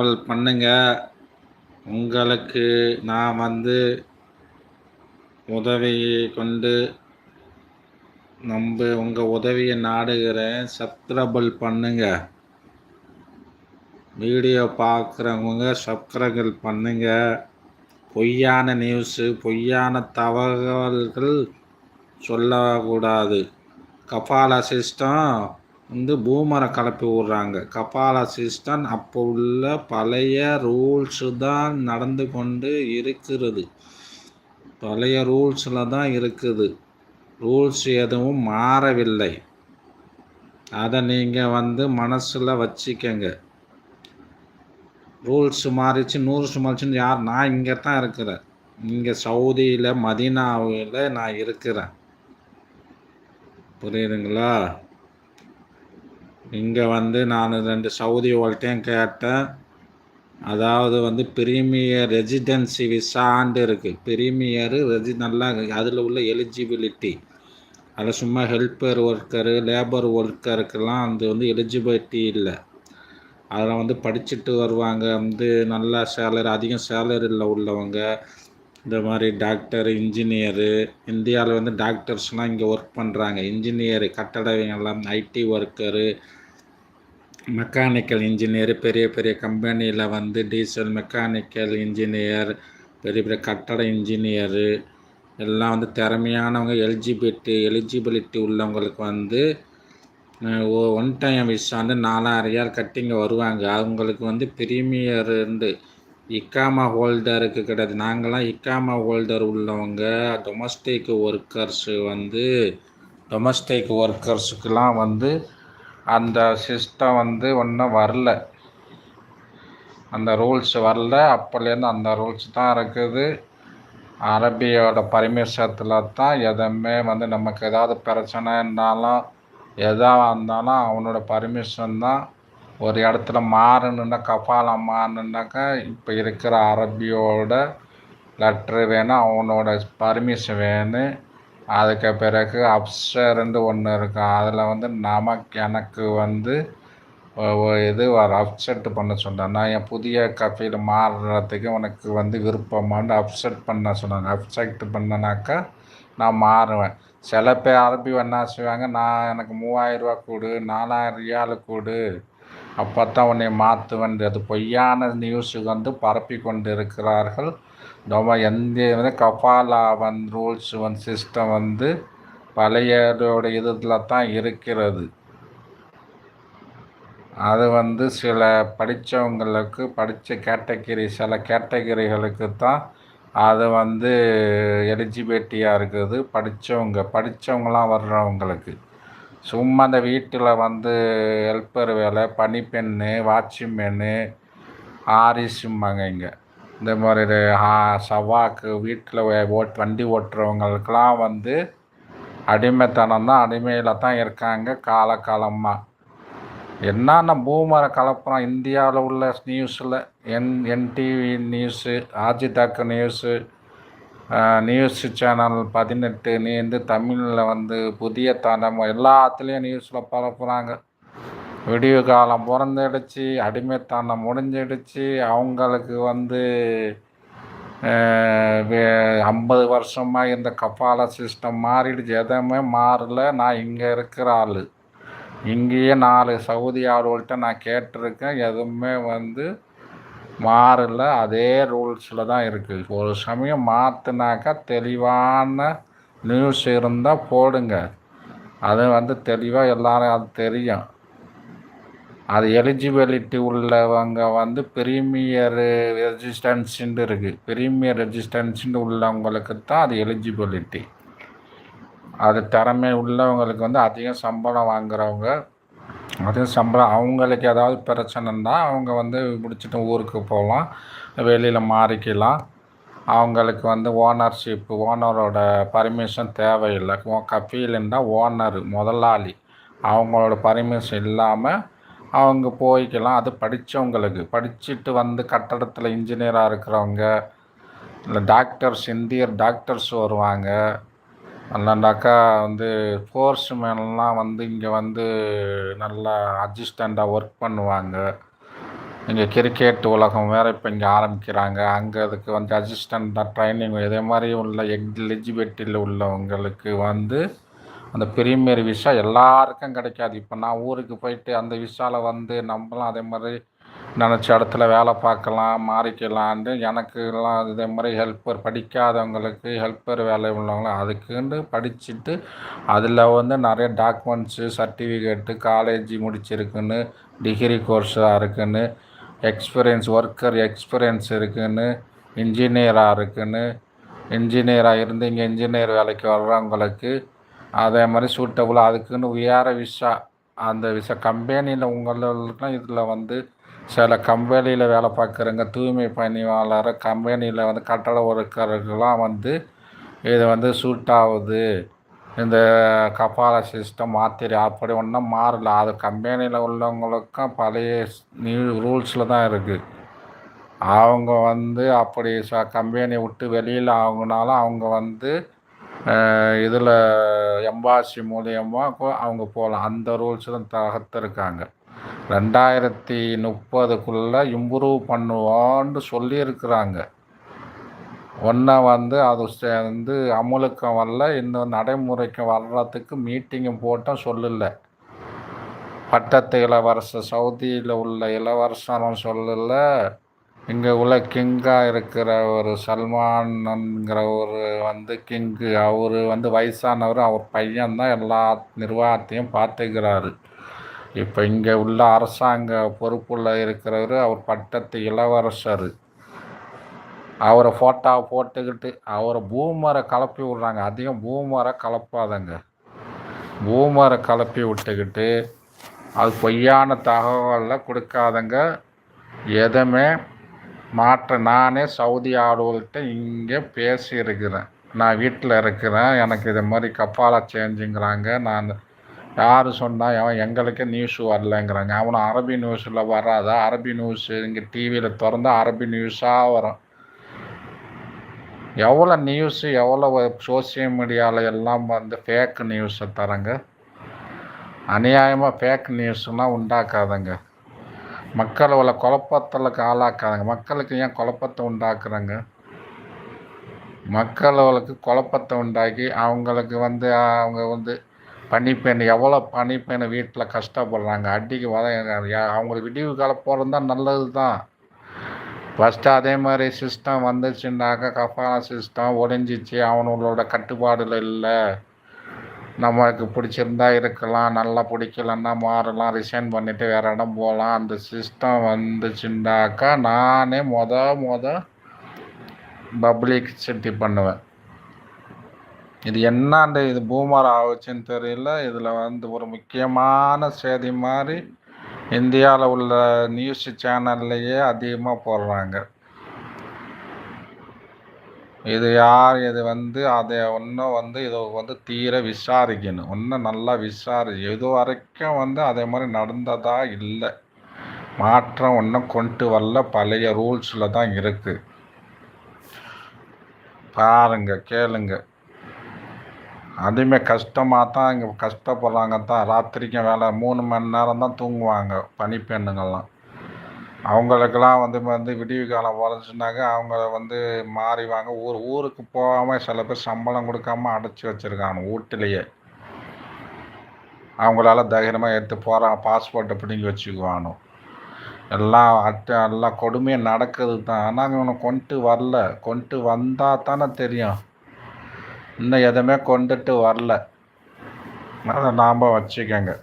பண்ணுங்க. உங்களுக்கு நான் வந்து உதவியை கொண்டு நம்ப உங்கள் உதவியை நாடுகிறேன். சப்ஸ்கிரபிள் பண்ணுங்க. வீடியோ பார்க்குறவங்க சப்ஸ்கிரபிள் பண்ணுங்க. பொய்யான நியூஸு பொய்யான தகவல்கள் சொல்லக்கூடாது. கபாலா சிஸ்டம் வந்து பூமர கலப்பி விட்றாங்க கபால சிஸ்டம் அப்போ உள்ள பழைய ரூல்ஸு தான் நடந்து கொண்டு இருக்கிறது. பழைய ரூல்ஸில் தான் இருக்குது. ரூல்ஸ் எதுவும் மாறவில்லை. அதை நீங்கள் வந்து மனசில் வச்சுக்கங்க. ரூல்ஸ் மாறிச்சு நூறு மாறிச்சுன்னு யார்? நான் இங்கே தான் இருக்கிறேன். இங்கே சவுதியில் மதீனாவில் நான் இருக்கிறேன். புரியுதுங்களா? இங்கே வந்து நான் ரெண்டு சவுதி ஓல்ட்டையும் கேட்டேன். அதாவது வந்து பிரீமியர் ரெசிடென்சி விசாண்டு இருக்குது பிரீமியரு ரெசி நல்லா அதில் உள்ள எலிஜிபிலிட்டி. அதில் சும்மா ஹெல்ப்பர் ஒர்க்கரு லேபர் ஒர்க்கருக்கெல்லாம் அது வந்து எலிஜிபிலிட்டி இல்லை. அதில் வந்து படிச்சுட்டு வருவாங்க. வந்து நல்லா சேலரி அதிகம் சேலரியில் உள்ளவங்க. இந்த மாதிரி டாக்டர் இன்ஜினியரு இந்தியாவில் வந்து டாக்டர்ஸ்லாம் இங்கே ஒர்க் பண்ணுறாங்க இன்ஜினியரு கட்டடவியெல்லாம் ஐடி ஒர்க்கரு மெக்கானிக்கல் இன்ஜினியர் பெரிய பெரிய கம்பெனியில் வந்து டீசல் மெக்கானிக்கல் இன்ஜினியர் பெரிய பெரிய கட்டட இன்ஜினியரு எல்லாம் வந்து திறமையானவங்க எலிஜிபிலிட்டி எலிஜிபிலிட்டி உள்ளவங்களுக்கு வந்து ஒன் டைம் விசாண்டு நாலாயிரம் ரியால் கட்டிங்க வருவாங்க. அவங்களுக்கு வந்து ப்ரீமியர்ண்டு இக்காமா ஹோல்டருக்கு கிடையாது. நாங்களாம் இக்காமா ஹோல்டர் உள்ளவங்க டொமஸ்டிக் ஒர்க்கர்ஸு வந்து டொமஸ்டிக் ஒர்க்கர்ஸுக்கெலாம் வந்து அந்த சிஸ்டம் வந்து ஒன்றும் வரல. அந்த ரூல்ஸ் வரல. அப்போலேருந்து அந்த ரூல்ஸ் தான் இருக்குது. அரபியோட பரிமிஷத்தில் தான் எதுவுமே வந்து நமக்கு ஏதாவது பிரச்சனை இருந்தாலும் எதாக இருந்தாலும் அவனோட பர்மிஷன் தான் ஒரு இடத்துல மாறணுன்னா கபாலம் மாறணுன்னாக்கா இப்போ இருக்கிற அரபியோட லெட்ரு வேணும் அவனோட பர்மிஷன் வேணும். அதுக்கு பிறகு அப்சர்ன்னு ஒன்று இருக்கும் அதில் வந்து நமக்கு எனக்கு வந்து இது ஒரு அப்செட் பண்ண சொன்னாங்க. நான் என் புதிய கஃபையில் மாறுறதுக்கு உனக்கு வந்து விருப்பமானு அப்செட் பண்ண சொன்னாங்க. அப்செட் பண்ணனாக்கா நான் மாறுவேன். சில பேர் அரபி என்ன செய்வாங்க. நான் எனக்கு மூவாயிரரூவா கொடு நாலாயிரம் ரியால் கொடு. அப்போ தான் உன்னை மாற்றுவேன் அது பொய்யான நியூஸுக்கு வந்து பரப்பி கொண்டு இருக்கிறார்கள் நம்ம எந்த வந்து கஃபாலா வந்து ரூல்ஸ் ஒன் சிஸ்டம் வந்து பழையதோட இதில் தான் இருக்கிறது. அது வந்து சில படித்தவங்களுக்கு படித்த கேட்டகிரி சில கேட்டகிரிகளுக்கு தான் அது வந்து எலிஜிபிலிட்டியாக இருக்குது. படித்தவங்க படித்தவங்களாம் வர்றவங்களுக்கு. சும்மா அந்த வீட்டில் வந்து ஹெல்ப்பர் வேலை பனிப்பெண்ணு வாட்ச்மேனு ஆரிசும்பாங்க இங்கே. இந்த மாதிரி சவாக்கு வீட்டில் ஓட் வண்டி ஓட்டுறவங்களுக்கெல்லாம் வந்து அடிமைத்தனம் தான் அடிமையில் தான் இருக்காங்க காலகாலமாக என்னென்ன பூமரை கலப்புறோம்? இந்தியாவில் உள்ள நியூஸில் என் என்டிவி நியூஸு ஆஜிதாக்கு நியூஸு நியூஸ் சேனல் பதினெட்டு நீ வந்து தமிழில் வந்து புதிய தனம் எல்லாத்துலேயும் நியூஸில் பரப்புகிறாங்க விடிவு காலம் பிறந்துடுச்சு அடிமைத்தனம் முடிஞ்சிடுச்சு. அவங்களுக்கு வந்து ஐம்பது வருஷமாக இந்த கபால சிஸ்டம் மாறிடுச்சு. எதுவுமே மாறல. நான் இங்கே இருக்கிற ஆள். இங்கேயே நாலு சவுதி ஆளுகள்கிட்ட நான் கேட்டிருக்கேன். எதுவுமே வந்து மாறல. அதே ரூல்ஸில் தான் இருக்குது ஒரு சமயம் மாற்றினாக்கா தெளிவான நியூஸ் இருந்தால் போடுங்க. அது வந்து தெளிவாக எல்லோரும் அது தெரியும். அது எலிஜிபிலிட்டி உள்ளவங்க வந்து பிரீமியர் ரெஜிஸ்டன்ஸுன்னு இருக்குது ப்ரீமியர் ரெஜிஸ்டன்ஸுன்னு உள்ளவங்களுக்கு தான் அது எலிஜிபிலிட்டி அது திறமை உள்ளவங்களுக்கு வந்து அதிகம் சம்பளம் வாங்குறவங்க அதிகம் சம்பளம் அவங்களுக்கு ஏதாவது பிரச்சனைன்னா அவங்க வந்து முடிச்சுட்டு ஊருக்கு போகலாம் வெளியில் மாறிக்கலாம். அவங்களுக்கு வந்து ஓனர்ஷிப்பு ஓனரோட பர்மிஷன் தேவையில்லை. கஃபீலுன்னா ஓனர் முதலாளி. அவங்களோட பர்மிஷன் இல்லாமல் அவங்க போய்க்கலாம். அது படித்தவங்களுக்கு படிச்சுட்டு வந்து கட்டடத்தில் இன்ஜினியராக இருக்கிறவங்க இல்லை டாக்டர்ஸ் இந்தியர் டாக்டர்ஸ் வருவாங்க. இல்லைனாக்கா வந்து ஃபோர்ஸ் மேன்லாம் வந்து இங்கே வந்து நல்லா அட்ஜஸ்டண்ட்டாக ஒர்க் பண்ணுவாங்க. இங்கே கிரிக்கெட் உலகம் வேறு இப்போ இங்கே ஆரம்பிக்கிறாங்க. அங்கே அதுக்கு வந்து அசிஸ்டண்ட்டாக ட்ரைனிங் இதே மாதிரி உள்ள எலிஜிபிலிட்டியில் உள்ளவங்களுக்கு வந்து அந்த ப்ரீமியர் விஷா எல்லாருக்கும் கிடைக்காது. இப்போ நான் ஊருக்கு போயிட்டு அந்த விஷாவில் வந்து நம்மளும் அதே மாதிரி நினச்ச இடத்துல வேலை பார்க்கலாம் மாறிக்கலான்ட்டு எனக்குலாம் இதே மாதிரி ஹெல்ப்பர் படிக்காதவங்களுக்கு ஹெல்ப்பர் வேலை உள்ளவங்களும் அதுக்குன்னு படிச்சுட்டு அதில் வந்து நிறைய டாக்குமெண்ட்ஸு சர்டிஃபிகேட்டு காலேஜ் முடிச்சிருக்குன்னு டிகிரி கோர்ஸாக இருக்குன்னு எக்ஸ்பீரியன்ஸ் ஒர்க்கர் எக்ஸ்பீரியன்ஸ் இருக்குன்னு இன்ஜினியராக இருக்குன்னு இன்ஜினியராக இருந்து இங்கே இன்ஜினியர் வேலைக்கு வர்றவங்களுக்கு அதே மாதிரி சூட்டபுள் அதுக்குன்னு உயர விசா அந்த விசா கம்பெனியில் உங்களுக்குலாம் இதில் வந்து சில கம்பெனியில் வேலை பார்க்குறவங்க தூய்மை பணியாளர் கம்பெனியில் வந்து கட்டட ஒருக்கர்கள்லாம் வந்து இது வந்து சூட் ஆகுது. இந்த கபால சிஸ்டம் மாத்திரை அப்படி ஒன்றும் மாறல. அது கம்பெனியில் உள்ளவங்களுக்கும் பழைய நியூ ரூல்ஸில் தான் இருக்குது அவங்க வந்து அப்படி ச கம்பெனியை விட்டு வெளியில் ஆகுனாலும் அவங்க வந்து இதில் எம்பாசி மூலியமாக கோ அவங்க போகலாம் அந்த ரூல்ஸ் தான் தகர்த்துருக்காங்க. ரெண்டாயிரத்தி முப்பதுக்குள்ளே இம்ப்ரூவ் பண்ணுவோன்னு சொல்லியிருக்கிறாங்க. ஒன்றை வந்து அது வந்து அமுலுக்கு வரல இன்னும் நடைமுறைக்கு வர்றதுக்கு மீட்டிங்கும் போட்டும் சொல்லலை. பட்டத்து இளவரசர் சவுதியில் உள்ள இளவரசரும் சொல்லலை. இங்கே உள்ள கிங்காக இருக்கிற ஒரு சல்மான்ங்கிற ஒரு வந்து கிங்கு அவர் வந்து வயசானவர் அவர் பையன்தான் எல்லா நிர்வாகத்தையும் பார்த்துக்கிறாரு. இப்போ இங்கே உள்ள அரசாங்க பொறுப்பில் இருக்கிறவர் அவர் பட்டத்து இளவரசர். அவரை ஃபோட்டோ போட்டுக்கிட்டு அவரை பூமரை கலப்பி விட்றாங்க. அதிகம் பூமரை கலப்பாதங்க. பூமரை கலப்பி விட்டுக்கிட்டு அது பொய்யான தகவலில் கொடுக்காதங்க. எதுவுமே மாற்ற நானே சவுதி ஆளுகள்கிட்ட இங்கே பேசியிருக்கிறேன். நான் வீட்டில் இருக்கிறேன். எனக்கு இது மாதிரி கப்பாலா சேஞ்சுங்கிறாங்க நான் யார் சொன்னால் அவன் எங்களுக்கு நியூஸ் வரலங்கிறாங்க. அவனும் அரபி நியூஸில் வராதா? அரபி நியூஸ் இங்கே டிவியில் திறந்தா அரபி நியூஸாக வரும். எவ்வளோ நியூஸு எவ்வளோ சோசியல் மீடியாவில் எல்லாம் வந்து ஃபேக் நியூஸை தரங்க. அநியாயமாக ஃபேக் நியூஸ்லாம் உண்டாக்காதங்க. மக்கள் அவ்வளோ குழப்பத்தில் ஆளாக்காதாங்க மக்களுக்கு ஏன் குழப்பத்தை உண்டாக்குறாங்க? மக்கள் அவளுக்கு குழப்பத்தை உண்டாக்கி அவங்களுக்கு வந்து அவங்க வந்து பனிப்பெண் எவ்வளோ பனிப்பெண் வீட்டில் கஷ்டப்படுறாங்க. அடிக்கு வத அவங்களுக்கு விடிவு காலம் போகிறது தான் நல்லது தான் ஃபஸ்ட்டு அதே மாதிரி சிஸ்டம் வந்துச்சுன்னாக்கா கஃபான சிஸ்டம் ஒழிஞ்சிச்சு அவனோட கட்டுப்பாடில் இல்லை. நமக்கு பிடிச்சிருந்தா இருக்கலாம் நல்லா பிடிக்கலன்னா மாறலாம் ரிசைன் பண்ணிவிட்டு வேறு இடம் போகலாம் அந்த சிஸ்டம் வந்துச்சுன்னாக்கா நானே மொத மொத பப்ளிக் சிட்டி பண்ணுவேன். இது என்னாண்டு இது பூமர் ஆகுச்சுன்னு தெரியல. இதில் வந்து ஒரு முக்கியமான செய்தி மாதிரி இந்தியாவில் உள்ள நியூஸ் சேனல்லையே அதிகமாக போடுறாங்க. இது யார் இது வந்து அதை ஒன்றும் வந்து இதை வந்து தீர விசாரிக்கணும். இன்னும் நல்லா விசாரி இது வரைக்கும் வந்து அதே மாதிரி நடந்ததா இல்லை. மாற்றம் ஒன்றும் கொண்டு வரல. பழைய ரூல்ஸில் தான் இருக்குது பாருங்க கேளுங்க. அதுவுமே கஷ்டமாக தான் இங்கே கஷ்டப்படுறாங்க தான். ராத்திரிக்கும் வேலை மூணு மணி நேரம் தான் தூங்குவாங்க பனிப்பெண்ணுங்கள்லாம் அவங்களுக்கெல்லாம் வந்து வந்து விடிவு காலம் வரச்சுனாக்க அவங்க வந்து மாறிவாங்க. ஊர் ஊருக்கு போகாமல் சில பேர் சம்பளம் கொடுக்காம அடைச்சி வச்சுருக்காங்க வீட்டிலையே அவங்களால தைரியமாக எடுத்து போகிறாங்க பாஸ்போர்ட்டை பிடுங்கி வச்சுக்குவானோ. எல்லாம் அட்டை எல்லாம் கொடுமையாக நடக்குது தான். ஆனால் இவனை கொண்டு வரல. கொண்டு வந்தால் தானே தெரியும். இன்னும் எதுவுமே கொண்டுட்டு வரல. அதை நாம் வச்சுக்கோங்க.